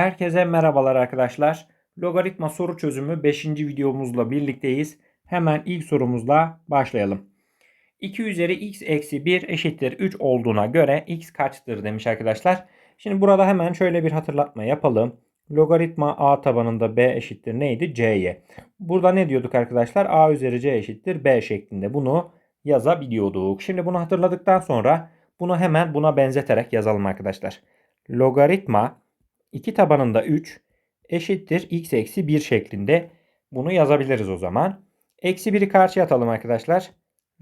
Herkese merhabalar arkadaşlar. Logaritma soru çözümü 5. videomuzla birlikteyiz. Hemen ilk sorumuzla başlayalım. 2 üzeri x eksi 1 eşittir 3 olduğuna göre x kaçtır demiş arkadaşlar. Şimdi burada hemen şöyle bir hatırlatma yapalım. Logaritma a tabanında b eşittir neydi? c'ye. Burada ne diyorduk arkadaşlar? a üzeri c eşittir b şeklinde bunu yazabiliyorduk. Şimdi bunu hatırladıktan sonra bunu hemen buna benzeterek yazalım arkadaşlar. Logaritma 2 tabanında 3 eşittir x eksi 1 şeklinde bunu yazabiliriz o zaman. Eksi 1'i karşıya atalım arkadaşlar.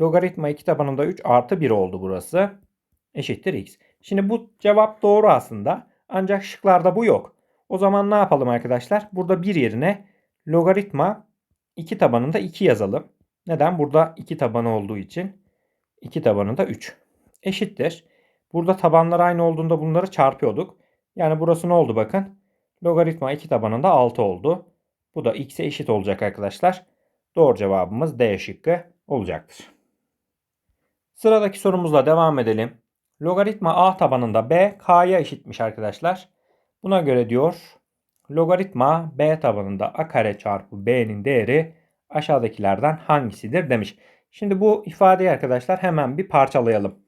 Logaritma 2 tabanında 3 artı 1 oldu burası. Eşittir x. Şimdi bu cevap doğru aslında. Ancak şıklarda bu yok. O zaman ne yapalım arkadaşlar? Burada 1 yerine logaritma 2 tabanında 2 yazalım. Neden? Burada 2 tabanı olduğu için 2 tabanında 3. Eşittir. Burada tabanlar aynı olduğunda bunları çarpıyorduk. Yani burası ne oldu bakın. Logaritma 2 tabanında 6 oldu. Bu da x'e eşit olacak arkadaşlar. Doğru cevabımız D şıkkı olacaktır. Sıradaki sorumuzla devam edelim. Logaritma a tabanında b k'ya eşitmiş arkadaşlar. Buna göre diyor logaritma b tabanında a kare çarpı b'nin değeri aşağıdakilerden hangisidir demiş. Şimdi bu ifadeyi arkadaşlar hemen bir parçalayalım.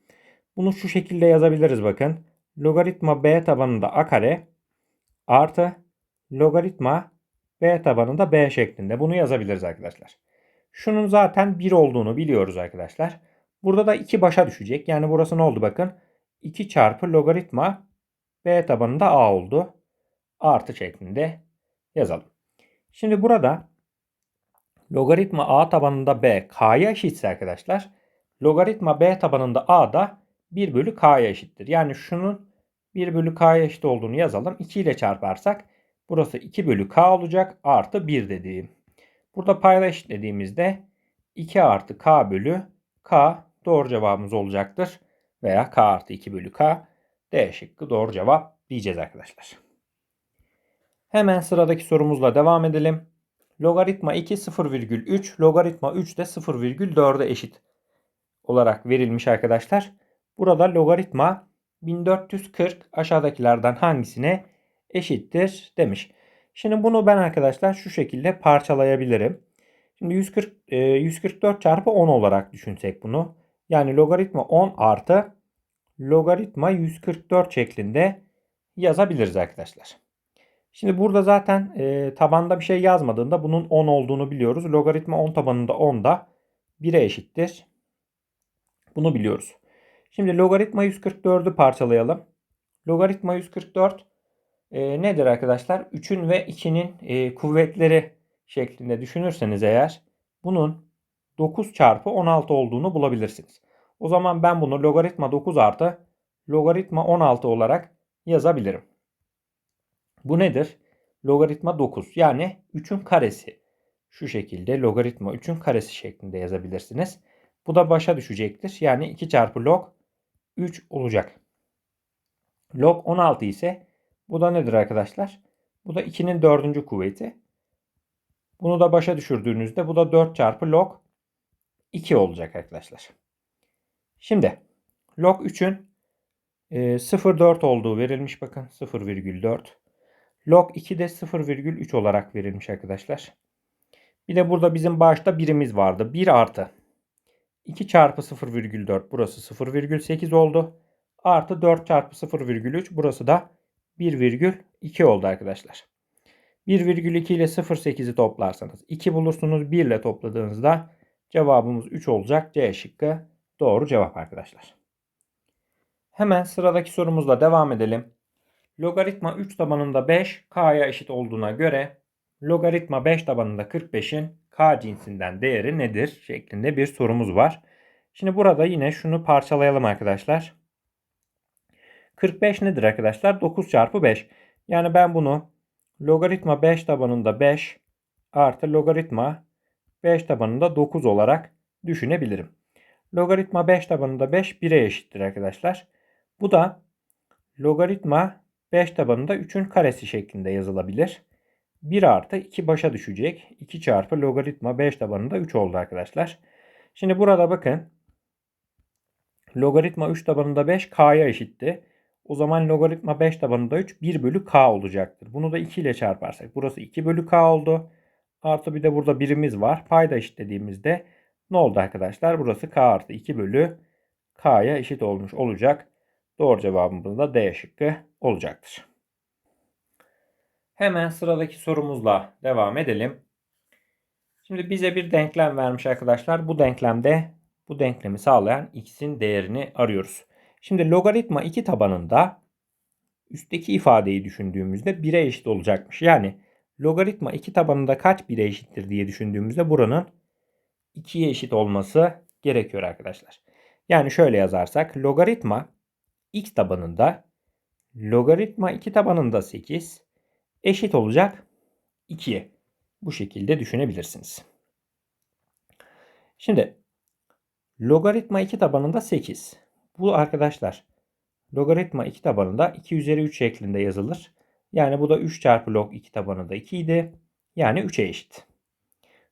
Bunu şu şekilde yazabiliriz bakın. Logaritma b tabanında a kare artı logaritma b tabanında b şeklinde. Bunu yazabiliriz arkadaşlar. Şunun zaten 1 olduğunu biliyoruz arkadaşlar. Burada da 2 başa düşecek. Yani burası ne oldu bakın. 2 çarpı logaritma b tabanında a oldu. Artı şeklinde yazalım. Şimdi burada logaritma a tabanında b k'ya eşitse arkadaşlar. Logaritma b tabanında a da 1 bölü k'ya eşittir. Yani şunun 1 bölü k'ya eşit olduğunu yazalım. 2 ile çarparsak burası 2 bölü k olacak. Artı 1 dediğim. Burada payla eşitlediğimizde 2 artı k bölü k doğru cevabımız olacaktır. Veya k artı 2 bölü k D şıkkı doğru cevap diyeceğiz arkadaşlar. Hemen sıradaki sorumuzla devam edelim. Logaritma 2 0,3 logaritma 3 de 0,4'e eşit olarak verilmiş arkadaşlar. Burada logaritma 1440 aşağıdakilerden hangisine eşittir demiş. Şimdi bunu ben arkadaşlar şu şekilde parçalayabilirim. Şimdi 140, 144 çarpı 10 olarak düşünsek bunu. Yani logaritma 10 artı logaritma 144 şeklinde yazabiliriz arkadaşlar. Şimdi burada zaten e, tabanda bir şey yazmadığında bunun 10 olduğunu biliyoruz. Logaritma 10 tabanında 10 da 1'e eşittir. Bunu biliyoruz. Şimdi logaritma 144'ü parçalayalım. Logaritma 144 e, nedir arkadaşlar? 3'ün ve 2'nin e, kuvvetleri şeklinde düşünürseniz eğer bunun 9 çarpı 16 olduğunu bulabilirsiniz. O zaman ben bunu logaritma 9 artı logaritma 16 olarak yazabilirim. Bu nedir? Logaritma 9 yani 3'ün karesi. Şu şekilde logaritma 3'ün karesi şeklinde yazabilirsiniz. Bu da başa düşecektir. Yani 2 çarpı log 3 olacak. Log 16 ise bu da nedir arkadaşlar? Bu da 2'nin 4. kuvveti. Bunu da başa düşürdüğünüzde bu da 4 çarpı log 2 olacak arkadaşlar. Şimdi log 3'ün e, 0,4 olduğu verilmiş bakın 0,4. Log 2 de 0,3 olarak verilmiş arkadaşlar. Bir de burada bizim başta birimiz vardı. 1 artı 2 çarpı 0,4 burası 0,8 oldu. Artı 4 çarpı 0,3 burası da 1,2 oldu arkadaşlar. 1,2 ile 0,8'i toplarsanız 2 bulursunuz. 1 ile topladığınızda cevabımız 3 olacak. C şıkkı doğru cevap arkadaşlar. Hemen sıradaki sorumuzla devam edelim. Logaritma 3 tabanında 5 k'ya eşit olduğuna göre logaritma 5 tabanında 45'in k cinsinden değeri nedir şeklinde bir sorumuz var. Şimdi burada yine şunu parçalayalım arkadaşlar. 45 nedir arkadaşlar? 9 çarpı 5. Yani ben bunu logaritma 5 tabanında 5 artı logaritma 5 tabanında 9 olarak düşünebilirim. Logaritma 5 tabanında 5 1'e eşittir arkadaşlar. Bu da logaritma 5 tabanında 3'ün karesi şeklinde yazılabilir. 1 artı 2 başa düşecek. 2 çarpı logaritma 5 tabanında 3 oldu arkadaşlar. Şimdi burada bakın. Logaritma 3 tabanında 5 k'ya eşitti. O zaman logaritma 5 tabanında 3 1 bölü k olacaktır. Bunu da 2 ile çarparsak burası 2 bölü k oldu. Artı bir de burada birimiz var. Payda eşitlediğimizde ne oldu arkadaşlar? Burası k artı 2 bölü k'ya eşit olmuş olacak. Doğru cevabımız da D şıkkı olacaktır. Hemen sıradaki sorumuzla devam edelim. Şimdi bize bir denklem vermiş arkadaşlar. Bu denklemde bu denklemi sağlayan x'in değerini arıyoruz. Şimdi logaritma 2 tabanında üstteki ifadeyi düşündüğümüzde 1'e eşit olacakmış. Yani logaritma 2 tabanında kaç 1'e eşittir diye düşündüğümüzde buranın 2'ye eşit olması gerekiyor arkadaşlar. Yani şöyle yazarsak logaritma x tabanında logaritma 2 tabanında 8 eşit olacak 2'ye. Bu şekilde düşünebilirsiniz. Şimdi logaritma 2 tabanında 8. Bu arkadaşlar logaritma 2 tabanında 2 üzeri 3 şeklinde yazılır. Yani bu da 3 çarpı log 2 tabanında 2 idi. Yani 3'e eşit.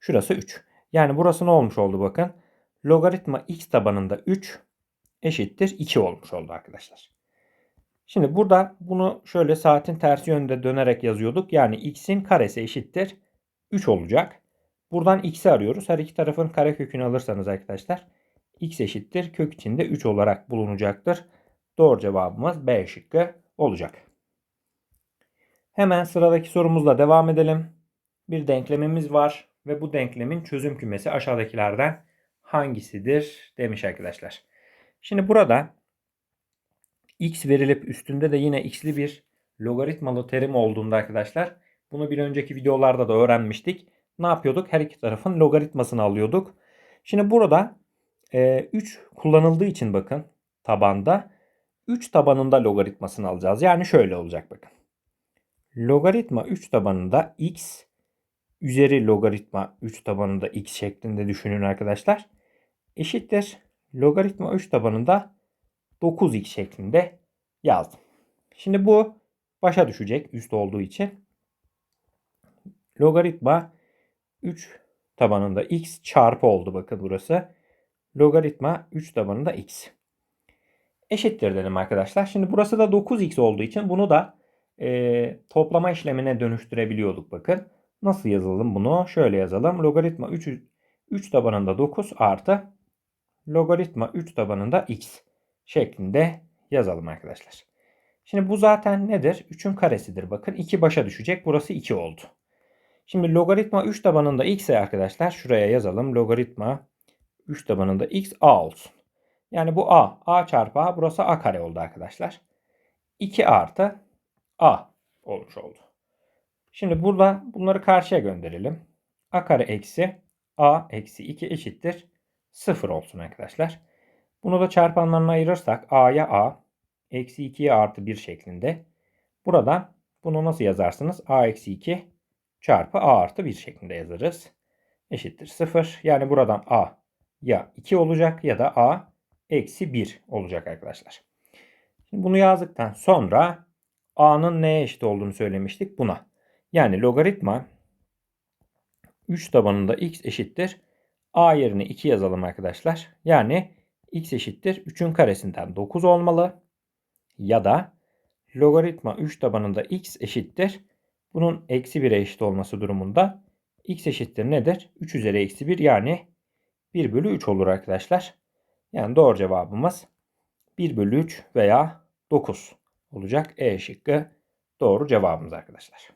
Şurası 3. Yani burası ne olmuş oldu bakın. Logaritma x tabanında 3 eşittir 2 olmuş oldu arkadaşlar. Şimdi burada bunu şöyle saatin tersi yönde dönerek yazıyorduk. Yani x'in karesi eşittir 3 olacak. Buradan x'i arıyoruz. Her iki tarafın karekökünü alırsanız arkadaşlar x eşittir kök içinde 3 olarak bulunacaktır. Doğru cevabımız B şıkkı olacak. Hemen sıradaki sorumuzla devam edelim. Bir denklemimiz var ve bu denklemin çözüm kümesi aşağıdakilerden hangisidir demiş arkadaşlar. Şimdi burada x verilip üstünde de yine x'li bir logaritmalı terim olduğunda arkadaşlar bunu bir önceki videolarda da öğrenmiştik. Ne yapıyorduk? Her iki tarafın logaritmasını alıyorduk. Şimdi burada e, 3 kullanıldığı için bakın tabanda 3 tabanında logaritmasını alacağız. Yani şöyle olacak bakın. Logaritma 3 tabanında x üzeri logaritma 3 tabanında x şeklinde düşünün arkadaşlar. Eşittir. Logaritma 3 tabanında 9x şeklinde yazdım. Şimdi bu başa düşecek üst olduğu için. Logaritma 3 tabanında x çarpı oldu bakın burası. Logaritma 3 tabanında x. Eşittir dedim arkadaşlar. Şimdi burası da 9x olduğu için bunu da e, toplama işlemine dönüştürebiliyorduk bakın. Nasıl yazalım bunu? Şöyle yazalım. Logaritma 3, 3 tabanında 9 artı logaritma 3 tabanında x şeklinde yazalım arkadaşlar. Şimdi bu zaten nedir? 3'ün karesidir. Bakın 2 başa düşecek. Burası 2 oldu. Şimdi logaritma 3 tabanında x arkadaşlar şuraya yazalım. Logaritma 3 tabanında x a olsun. Yani bu a. a çarpı a burası a kare oldu arkadaşlar. 2 artı a olmuş oldu. Şimdi burada bunları karşıya gönderelim. a kare eksi a eksi 2 eşittir 0 olsun arkadaşlar. Bunu da çarpanlarına ayırırsak a'ya a eksi 2'ye artı 1 şeklinde. Burada bunu nasıl yazarsınız? a eksi 2 çarpı a artı 1 şeklinde yazarız. Eşittir 0. Yani buradan a ya 2 olacak ya da a eksi 1 olacak arkadaşlar. Şimdi bunu yazdıktan sonra a'nın neye eşit olduğunu söylemiştik buna. Yani logaritma 3 tabanında x eşittir. a yerine 2 yazalım arkadaşlar. Yani x eşittir 3'ün karesinden 9 olmalı. Ya da logaritma 3 tabanında x eşittir bunun eksi 1'e eşit olması durumunda x eşittir nedir? 3 üzeri eksi 1 yani 1 bölü 3 olur arkadaşlar. Yani doğru cevabımız 1 bölü 3 veya 9 olacak. E şıkkı doğru cevabımız arkadaşlar.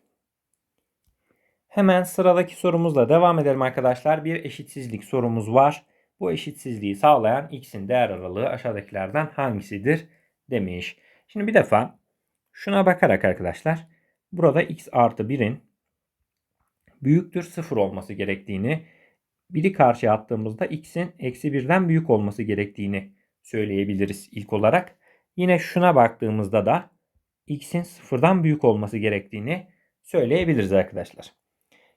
Hemen sıradaki sorumuzla devam edelim arkadaşlar. Bir eşitsizlik sorumuz var. Bu eşitsizliği sağlayan x'in değer aralığı aşağıdakilerden hangisidir demiş. Şimdi bir defa şuna bakarak arkadaşlar burada x artı 1'in büyüktür 0 olması gerektiğini, biri karşıya attığımızda x'in eksi 1'den büyük olması gerektiğini söyleyebiliriz ilk olarak. Yine şuna baktığımızda da x'in sıfırdan büyük olması gerektiğini söyleyebiliriz arkadaşlar.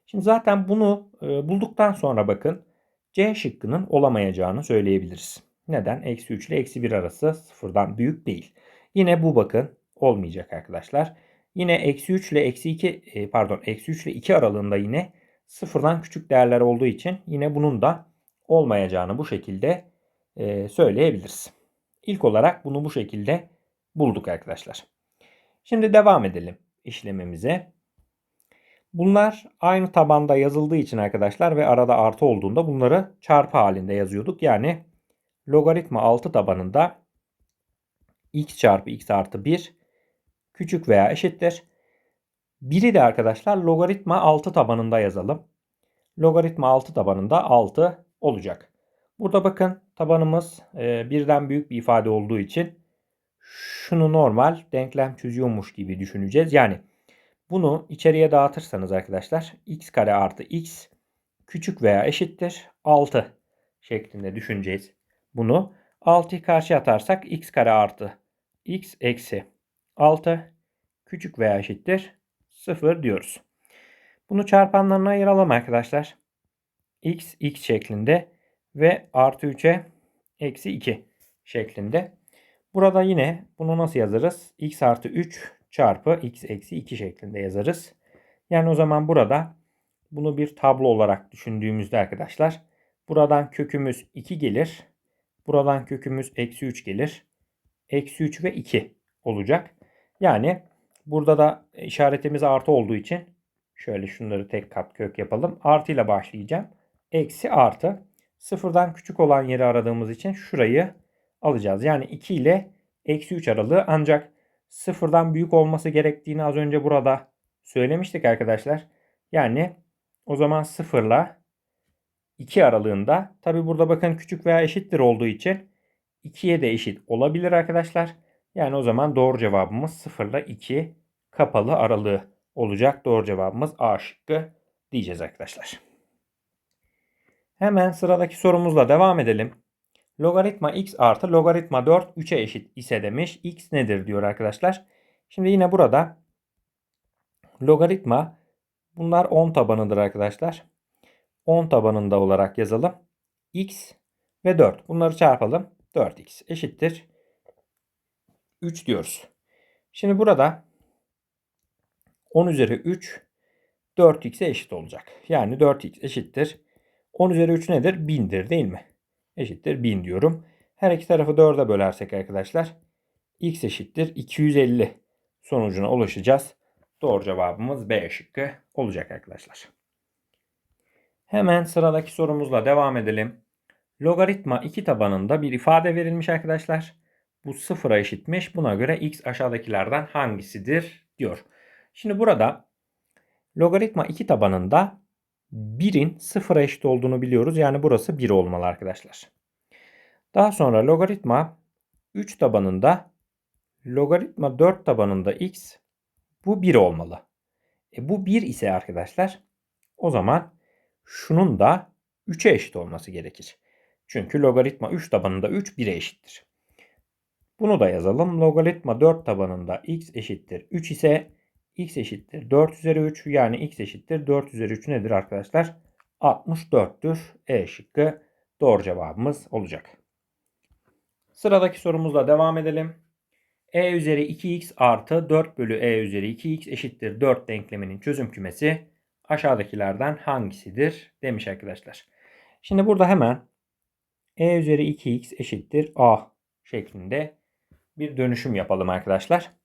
Şimdi zaten bunu e, bulduktan sonra bakın C şıkkının olamayacağını söyleyebiliriz. Neden? Eksi 3 ile eksi 1 arası sıfırdan büyük değil. Yine bu bakın olmayacak arkadaşlar. Yine eksi 3 ile eksi 2 e, pardon eksi 3 ile 2 aralığında yine sıfırdan küçük değerler olduğu için yine bunun da olmayacağını bu şekilde e, söyleyebiliriz. İlk olarak bunu bu şekilde bulduk arkadaşlar. Şimdi devam edelim işlemimize. Bunlar aynı tabanda yazıldığı için arkadaşlar ve arada artı olduğunda bunları çarpı halinde yazıyorduk. Yani logaritma 6 tabanında x çarpı x artı 1 küçük veya eşittir. Biri de arkadaşlar logaritma 6 tabanında yazalım. Logaritma 6 tabanında 6 olacak. Burada bakın tabanımız e, birden büyük bir ifade olduğu için şunu normal denklem çözüyormuş gibi düşüneceğiz. Yani bunu içeriye dağıtırsanız arkadaşlar x kare artı x küçük veya eşittir 6 şeklinde düşüneceğiz. Bunu 6'yı karşı atarsak x kare artı x eksi 6 küçük veya eşittir 0 diyoruz. Bunu çarpanlarına ayıralım arkadaşlar. x x şeklinde ve artı 3'e eksi 2 şeklinde. Burada yine bunu nasıl yazarız? x artı 3 çarpı x eksi 2 şeklinde yazarız. Yani o zaman burada bunu bir tablo olarak düşündüğümüzde arkadaşlar buradan kökümüz 2 gelir. Buradan kökümüz eksi 3 gelir. Eksi 3 ve 2 olacak. Yani burada da işaretimiz artı olduğu için şöyle şunları tek kat kök yapalım. Artı ile başlayacağım. Eksi artı. Sıfırdan küçük olan yeri aradığımız için şurayı alacağız. Yani 2 ile eksi 3 aralığı ancak sıfırdan büyük olması gerektiğini az önce burada söylemiştik arkadaşlar. Yani o zaman sıfırla 2 aralığında tabi burada bakın küçük veya eşittir olduğu için 2'ye de eşit olabilir arkadaşlar. Yani o zaman doğru cevabımız 0 ile 2 kapalı aralığı olacak. Doğru cevabımız A şıkkı diyeceğiz arkadaşlar. Hemen sıradaki sorumuzla devam edelim. Logaritma x artı logaritma 4 3'e eşit ise demiş. x nedir diyor arkadaşlar. Şimdi yine burada logaritma bunlar 10 tabanıdır arkadaşlar. 10 tabanında olarak yazalım. x ve 4. Bunları çarpalım. 4x eşittir 3 diyoruz. Şimdi burada 10 üzeri 3 4x'e eşit olacak. Yani 4x eşittir. 10 üzeri 3 nedir? 1000'dir değil mi? Eşittir 1000 diyorum. Her iki tarafı 4'e bölersek arkadaşlar x eşittir 250 sonucuna ulaşacağız. Doğru cevabımız B şıkkı olacak arkadaşlar. Hemen sıradaki sorumuzla devam edelim. Logaritma 2 tabanında bir ifade verilmiş arkadaşlar. Bu sıfıra eşitmiş. Buna göre x aşağıdakilerden hangisidir diyor. Şimdi burada logaritma 2 tabanında 1'in sıfıra eşit olduğunu biliyoruz. Yani burası 1 olmalı arkadaşlar. Daha sonra logaritma 3 tabanında logaritma 4 tabanında x bu 1 olmalı. E bu 1 ise arkadaşlar o zaman şunun da 3'e eşit olması gerekir. Çünkü logaritma 3 tabanında 3 1'e eşittir. Bunu da yazalım. Logaritma 4 tabanında x eşittir 3 ise x eşittir 4 üzeri 3 yani x eşittir 4 üzeri 3 nedir arkadaşlar? 64'tür. E şıkkı doğru cevabımız olacak. Sıradaki sorumuzla devam edelim. e üzeri 2x artı 4 bölü e üzeri 2x eşittir 4 denkleminin çözüm kümesi aşağıdakilerden hangisidir demiş arkadaşlar. Şimdi burada hemen e üzeri 2x eşittir a şeklinde bir dönüşüm yapalım arkadaşlar.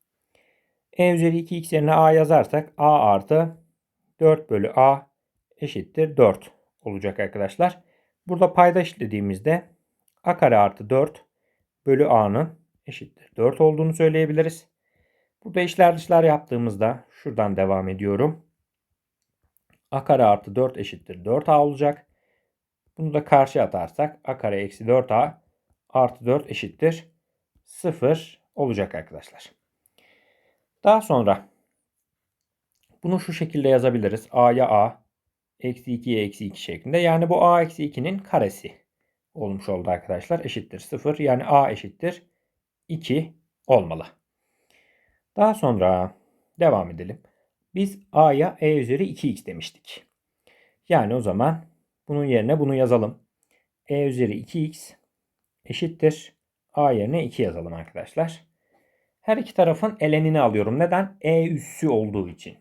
E üzeri 2x yerine a yazarsak a artı 4 bölü a eşittir 4 olacak arkadaşlar. Burada payda eşitlediğimizde a kare artı 4 bölü a'nın eşittir 4 olduğunu söyleyebiliriz. Burada işler dışlar yaptığımızda şuradan devam ediyorum. a kare artı 4 eşittir 4a olacak. Bunu da karşı atarsak a kare eksi 4a artı 4 eşittir 0 olacak arkadaşlar. Daha sonra bunu şu şekilde yazabiliriz. a'ya a eksi 2'ye eksi 2 şeklinde. Yani bu a eksi 2'nin karesi olmuş oldu arkadaşlar. Eşittir 0. Yani a eşittir 2 olmalı. Daha sonra devam edelim. Biz a'ya e üzeri 2x demiştik. Yani o zaman bunun yerine bunu yazalım. e üzeri 2x eşittir. a yerine 2 yazalım arkadaşlar. Her iki tarafın elenini alıyorum. Neden? e üssü olduğu için.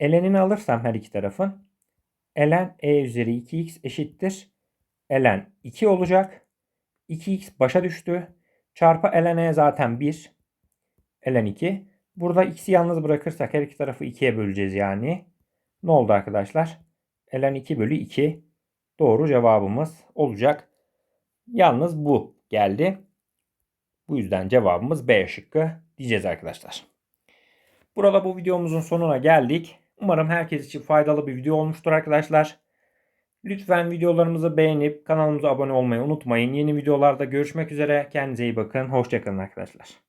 Elenini alırsam her iki tarafın elen e üzeri 2x eşittir. elen 2 olacak. 2x başa düştü. Çarpı elen e zaten 1. ln 2. Burada x'i yalnız bırakırsak her iki tarafı 2'ye böleceğiz yani. Ne oldu arkadaşlar? ln 2 bölü 2 doğru cevabımız olacak. Yalnız bu geldi. Bu yüzden cevabımız B şıkkı diyeceğiz arkadaşlar. Burada bu videomuzun sonuna geldik. Umarım herkes için faydalı bir video olmuştur arkadaşlar. Lütfen videolarımızı beğenip kanalımıza abone olmayı unutmayın. Yeni videolarda görüşmek üzere. Kendinize iyi bakın. Hoşçakalın arkadaşlar.